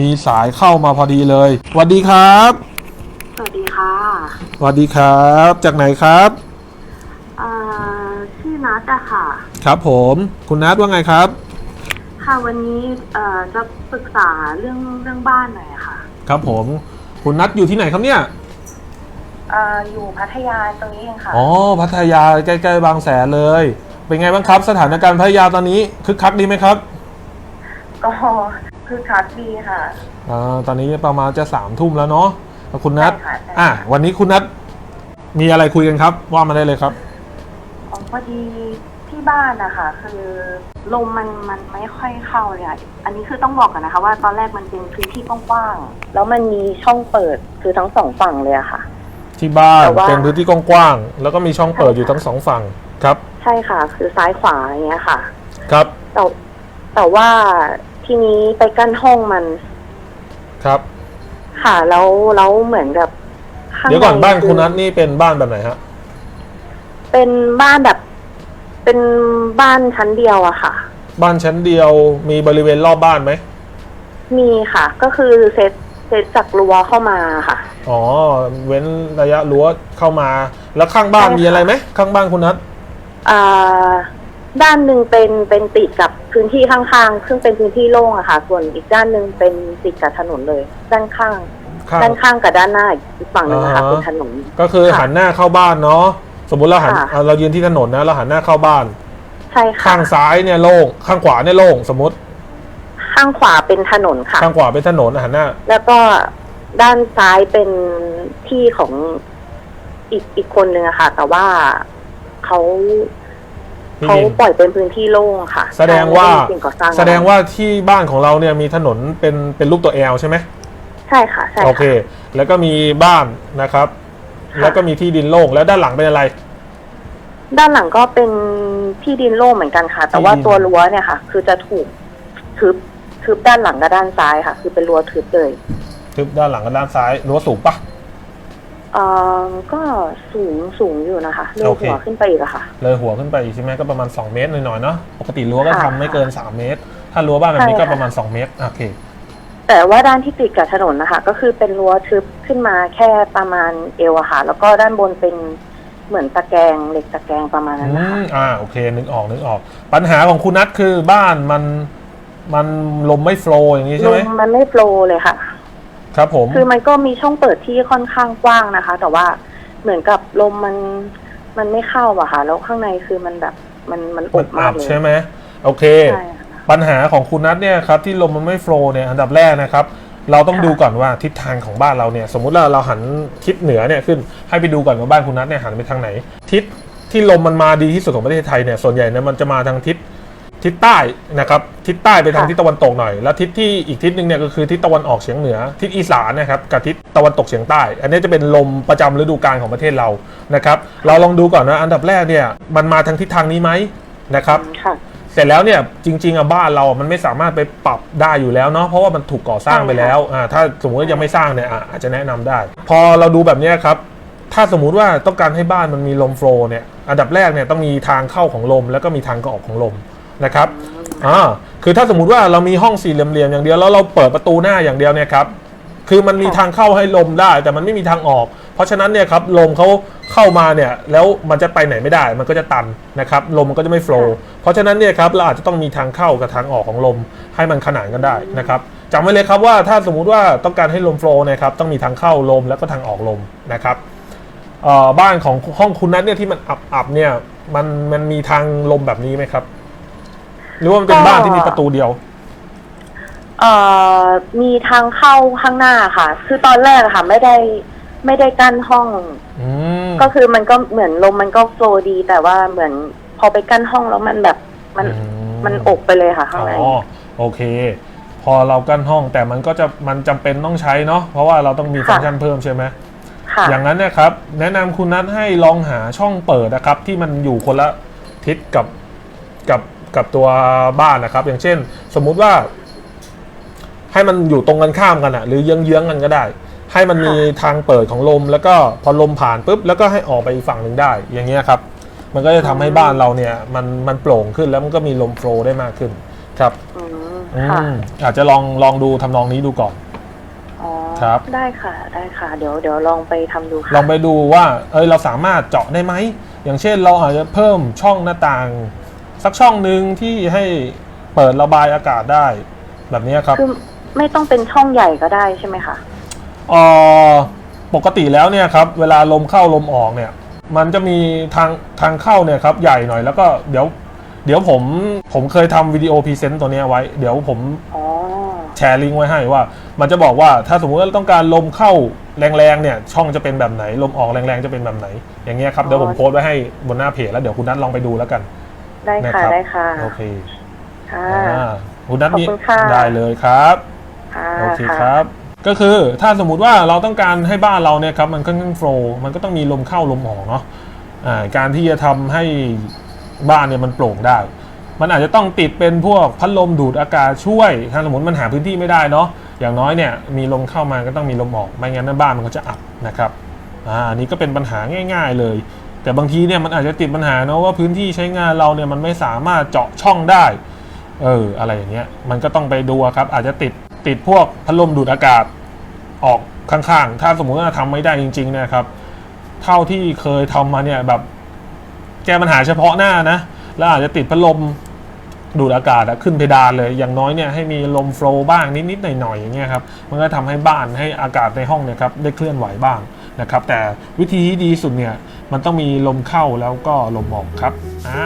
มีสายเข้ามาพอดีเลยสวัสดีครับสวัสดีค่ะสวัสดีครับ จากไหนครับ เอ่อชื่อนัทอะค่ะ ครับผม คุณนัทว่าไงครับ ค่ะวันนี้เอ่อจะปรึกษาเรื่องเรื่องบ้านหน่อยอะค่ะ ครับผม คุณนัทอยู่ที่ไหนครับเนี่ย เอ่ออยู่พัทยาตรงนี้เองค่ะ อ๋อ พัทยาใกล้ๆบางแสนเลย เป็นไงบ้างครับ สถานการณ์พัทยาตอนนี้คึกคักดีไหมครับ ก็ คือคักดีค่ะ อ่าตอนนี้ประมาณจะสามทุ่มแล้วเนาะแล้วคุณนัทใช่ค่ะใช่ค่ะอะวันนี้คุณนัทมีอะไรคุยกันครับ ว่ามาได้เลยครับ อ๋อพอดีที่บ้านนะคะคือลมมันมันไม่ค่อยเข้าเลยอะอันนี้คือต้องบอกกันนะคะ ว่าตอนแรกมันเป็นพื้นที่กว้างๆแล้วมันมีช่องเปิดคือทั้งสองฝั่งเลยอะค่ะ ที่บ้านแต่ว่า เป็นพื้นที่กว้างๆแล้วก็มีช่องเปิดอยู่ทั้งสองฝั่งครับใช่ค่ะ คือซ้ายขวาอย่างเงี้ยค่ะ ครับ แต่แต่ว่า ทีนี้ไปกั้นห้องมัน ครับ ค่ะ แล้วแล้วเหมือนกับข้งเดี๋ยวก่อนใบ้านคุณนัทนี่เป็นบ้านแบบไหนฮะ เป็นบ้านแบบ เป็นบ้านชั้นเดียวอะค่ะ บ้านชั้นเดียวมีบริเวณรอบบ้านไหมมีค่ะ ก็คือเซตเซตจากรั้วเข้ามาค่ะ อ๋อ เว้นระยะรั้วเข้ามา แล้วข้างบ้านใช่ค่ะ มีอะไรไหมข้างบ้านคุณนัทอ่า ด้านหนึ่งเป็นเป็นติดกับพื้นที่ข้างๆ ซึ่งเป็นพื้นที่โล่งอะค่ะ ส่วนอีกด้านหนึ่งเป็นติดกับถนนเลย ด้านข้างข้างด้านข้างกับด้านหน้าอีกฝั่งหนึ่งอะค่ะอ่าฮะ เป็นถนน ก็คือค่ะหันหน้าเข้าบ้านเนาะสมมุติเราหันค่ะ อะเรายืนที่ถนนนะเราหันหน้าเข้าบ้าน ใช่ค่ะข้างซ้ายเนี่ยโล่งข้างขวาเนี่ยโล่งสมมติข้างขวาเป็นถนนค่ะ ข้างขวาเป็นถนนหันหน้า แล้วก็ด้านซ้ายเป็นที่ของอีกอีกคนนึงอะค่ะ แต่ว่าเขา ที่เขาดิน ปล่อยเป็นพื้นที่โล่งค่ะแสดงว่า ไม่ได้มีสิ่งก่อสร้างแสดงว่าที่บ้านของเราเนี่ยมีถนนเป็นเป็นรูปตัวแอลใช่ไหมใช่ค่ะ ใช่โอเค ค่ะแล้วก็มีบ้านนะครับค่ะแล้วก็มีที่ดินโล่งแล้วด้านหลังเป็นอะไร ด้านหลังก็เป็นที่ดินโล่งเหมือนกันค่ะ แต่ว่าที่ดิน ตัวรั้วเนี่ยค่ะ คือจะถูกทึบทึบด้านหลังกับด้านซ้ายค่ะ คือเป็นรั้วทึบเลย ทึบด้านหลังกับด้านซ้ายรั้วสูงปะ เอ่อก็สูงสูงอยู่นะคะเลื่อโอนเค หัวขึ้นไปอีกอะค่ะ เลยหัวขึ้นไปอีกใช่ไหมก็ประมาณ 2 เมตรหน่อยๆเนาะปกติรั้วก็ค่ะทำไม่เกิน 3 เมตร ถ้ารั้วบ้านแบบนี้ใช่ก็ค่ะ ประมาณ 2 เมตรโอเคแต่ว่าด้านที่ติดกับถนนนะคะ ก็คือเป็นรั้วทึบขึ้นมาแค่ประมาณเอวอะค่ะ แล้วก็ด้านบนเป็นเหมือนตะแกรงเหล็กตะแกรงประมาณอืนั้นนะคะมอ่าโอเคนึกออกนึกออก ปัญหาของคุณนัทคือบ้านมันมันลมไม่โฟลว์อย่างนี้ใช่ลไหมมมันไม่โฟลว์เลยค่ะ ครับผมคือมันก็มีช่องเปิดที่ค่อนข้างกว้างนะคะ แต่ว่าเหมือนกับลมมันมันไม่เข้าอะค่ะ แล้วข้างในคือมันแบบมันมันอมันบมาอักบเลยใช่ไหมโอเค ใช่ค่ะ ปัญหาของคุณนัทเนี่ยครับที่ลมมันไม่โฟลว์เนี่ยอันดับแรกนะครับ เราต้องค่ะ ดูก่อนว่าทิศทางของบ้านเราเนี่ย สมมุติเราเราหันทิศเหนือเนี่ยขึ้นให้ไปดูก่อนว่าบ้านคุณนัทเนี่ยหันไปทางไหน ทิศที่ลมมันมาดีที่สุดของประเทศไทยเนี่ยส่วนใหญ่เนี่ยมันจะมาทางทิศ ทิศใต้นะครับทิศใต้ไปทางค่ะทิศตะวันตกหน่อย แล้วทิศที่อีกทิศหนึ่งเนี่ยก็คือทิศตะวันออกเฉียงเหนือ ทิศอีสานนะครับกับทิศตะวันตกเฉียงใต้ อันนี้จะเป็นลมประจำฤดูกาลของประเทศเรานะครับ เราลองดูก่อนนะอันดับแรกเนี่ยมันมาทางทิศทางนี้ไหมนะครับค่ะเสร็จแล้วเนี่ยจริงๆอะบ้านเราอะมันไม่สามารถไปปรับได้อยู่แล้วเนาะเพราะว่ามันถูกก่อสร้างไปแล้วอ่าถ้าสมมติว่ายังไม่สร้างเนี่ยอะอาจจะแนะนำได้ พอเราดูแบบเนี้ยครับถ้าสมมุติว่าต้องการให้บ้านมันมีลมโฟลว์เนี่ยอันดับแรกเนี่ยต้องมีทางเข้าของลม แล้วก็มีทางออกของลม นะครับอ่าคือถ้าสมมติว่าเรามีห้องสี่เหลี่ยมๆอย่างเดียวแล้วเราเปิดประตูหน้าอย่างเดียวเนี่ยครับคือมันมีทางเข้าให้ลมได้ แต่มันไม่มีทางออก เพราะฉะนั้นเนี่ยครับลมเขาเข้ามาเนี่ยแล้วมันจะไปไหนไม่ได้ มันก็จะตันนะครับลมมันก็จะไม่โฟลว์เพราะฉะนั้นเนี่ยครับเราอาจจะต้องมีทางเข้ากับทางออกของลมให้มันขนานกันได้นะครับจำไว้เลยครับว่าถ้าสมมุติว่าต้องการให้ลมโฟลว์นะครับต้องมีทางเข้าลมแล้วก็ทางออกลมนะครับบ้านของห้องคุณนัทเนี่ยที่มันอับๆเนี่ยมันมันมีทางลมแบบนี้ไหมครับ หรือว่ามันเป็นก็บ้านที่มีประตูเดียว เอ่อมีทางเข้าข้างหน้าค่ะ คือตอนแรกอะค่ะ ไม่ได้ไม่ได้กั้นห้อง อืม ก็คือมันก็เหมือนลมมันก็โฟลว์ดี แต่ว่าเหมือนพอไปกั้นห้องแล้วมันแบบมันอืมันอบไปเลยค่ะข้างใน อ๋อโอเค พอเรากั้นห้องแต่มันก็จะมันจำเป็นต้องใช้เนาะเพราะว่าเราต้องมีค่ะ ฟังก์ชันเพิ่มใช่ไหมค่ะ อย่างนั้นเนะครับแนะนำคุณนัทให้ลองหาช่องเปิดนะครับ ที่มันอยู่คนละทิศกับกับ กับตัวบ้านนะครับ อย่างเช่น สมมุติว่า ให้มันอยู่ตรงกันข้ามกันอะหรือเยื้องๆกันก็ได้ ให้มันมีทางเปิดของลม แล้วก็พอลมผ่านปุ๊บแล้วก็ให้ออกไปอีกฝั่งหนึ่งได้ อย่างเงี้ยครับ มันก็จะทำให้บ้านเราเนี่ย มันมันโปร่งขึ้นแล้วมันก็มีลมโฟลว์ได้มากขึ้น ครับอืมอืค่ะมอาจจะลองลองดูทำนองนี้ดูก่อนอ๋อครับได้ค่ะได้ค่ะ เดี๋ยวเดี๋ยวลองไปทำดูค่ะลองไปดูว่า เอยเราสามารถเจาะได้ไหมอย่างเช่นเราอาจจะเพิ่มช่องหน้าต่าง สักช่องหนึ่งที่ให้เปิดระบายอากาศได้ แบบนี้ครับ คือไม่ต้องเป็นช่องใหญ่ก็ได้ใช่ไหมคะเอ่อปกติแล้วเนี่ยครับ เวลาลมเข้าลมออกเนี่ย มันจะมีทางทางเข้าเนี่ยครับใหญ่หน่อยแล้วก็เดี๋ยว เดี๋ยวผมผมเคยทำวิดีโอพรีเซนต์ตัวเนี้ยไว้ เดี๋ยวผมอ๋อแชร์ลิงก์ไว้ให้ว่า มันจะบอกว่าถ้าสมมติว่าต้องการลมเข้าแรงๆเนี่ย ช่องจะเป็นแบบไหน ลมออกแรงๆจะเป็นแบบไหน อย่างเงี้ยครับเดี๋ยวผมโพสต์ไว้ให้บนหน้าเพจแล้วเดี๋ยวคุณนัทลองไปดูแล้วกัน ได้นะค่ะครับได้ค่ะ โอเคค่ะ อ่าคุณนัทมีขอบคุณค่ะ ได้เลยครับค่ะโอเคค่ะครับ ก็คือถ้าสมมุติว่าเราต้องการให้บ้านเราเนี่ยครับมันค่อนข้างโฟล์มันก็ต้องมีลมเข้าลมออกเนาะอ่าการที่จะทำให้บ้านเนี่ยมันโปร่งได้ มันอาจจะต้องติดเป็นพวกพัดลมดูดอากาศช่วย ถ้าสมมติมันหาพื้นที่ไม่ได้เนาะอย่างน้อยเนี่ยมีลมเข้ามาก็ต้องมีลมออกไม่งั้นหน้าบ้านมันก็จะอับนะครับอ่าอันนี้ก็เป็นปัญหาง่าย ๆเลย แต่บางทีเนี่ยมันอาจจะติดปัญหาเนาะว่าพื้นที่ใช้งานเราเนี่ยมันไม่สามารถเจาะช่องได้ เอออะไรอย่างเงี้ยมันก็ต้องไปดูครับ อาจจะติดติดพวกพัดลมดูดอากาศออกข้างๆ ถ้าสมมุติว่าทำไม่ได้จริงๆเนะครับ เท่าที่เคยทำมาเนี่ยแบบแก้ปัญหาเฉพาะหน้านะ แล้วอาจจะติดพัดลมดูดอากาศขึ้นเพดานเลย อย่างน้อยเนี่ยให้มีลมโฟล์บ้างนิดๆหน่อยๆอย่างเงี้ยครับ มันก็ทำให้บ้านให้อากาศในห้องเนี่ยครับได้เคลื่อนไหวบ้าง นะครับแต่วิธีที่ดีสุดเนี่ยมันต้องมีลมเข้าแล้วก็ลมออกครับอ่า